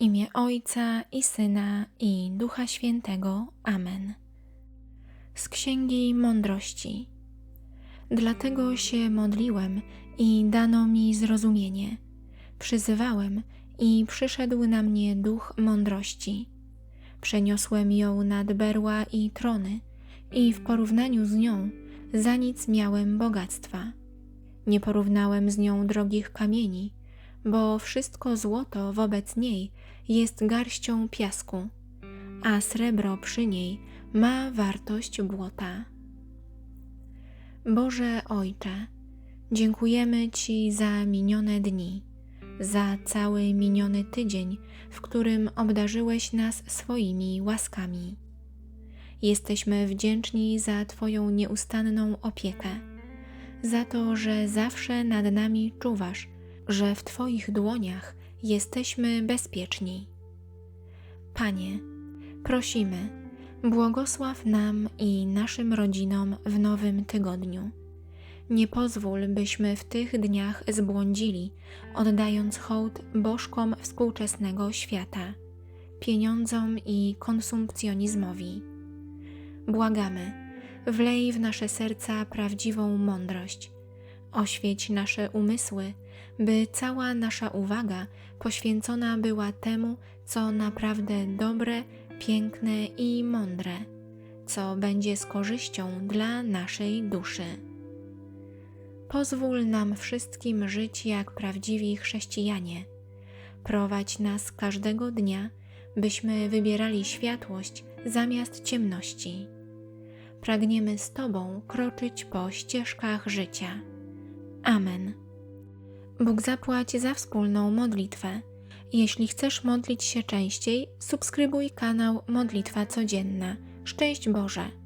imię Ojca i Syna i Ducha Świętego. Amen. Z Księgi Mądrości. Dlatego się modliłem i dano mi zrozumienie. Przyzywałem i przyszedł na mnie duch mądrości. Przeniosłem ją nad berła i trony i w porównaniu z nią za nic miałem bogactwa. Nie porównałem z nią drogich kamieni, bo wszystko złoto wobec niej jest garścią piasku, a srebro przy niej ma wartość błota. Boże Ojcze, dziękujemy Ci za minione dni, za cały miniony tydzień, w którym obdarzyłeś nas swoimi łaskami. Jesteśmy wdzięczni za Twoją nieustanną opiekę, za to, że zawsze nad nami czuwasz, że w Twoich dłoniach jesteśmy bezpieczni. Panie, prosimy, błogosław nam i naszym rodzinom w nowym tygodniu. Nie pozwól, byśmy w tych dniach zbłądzili, oddając hołd bożkom współczesnego świata, pieniądzom i konsumpcjonizmowi. Błagamy, wlej w nasze serca prawdziwą mądrość, oświeć nasze umysły, by cała nasza uwaga poświęcona była temu, co naprawdę dobre, piękne i mądre, co będzie z korzyścią dla naszej duszy. Pozwól nam wszystkim żyć jak prawdziwi chrześcijanie. Prowadź nas każdego dnia, byśmy wybierali światłość zamiast ciemności. Pragniemy z Tobą kroczyć po ścieżkach życia. Amen. Bóg zapłać za wspólną modlitwę. Jeśli chcesz modlić się częściej, subskrybuj kanał Modlitwa Codzienna. Szczęść Boże!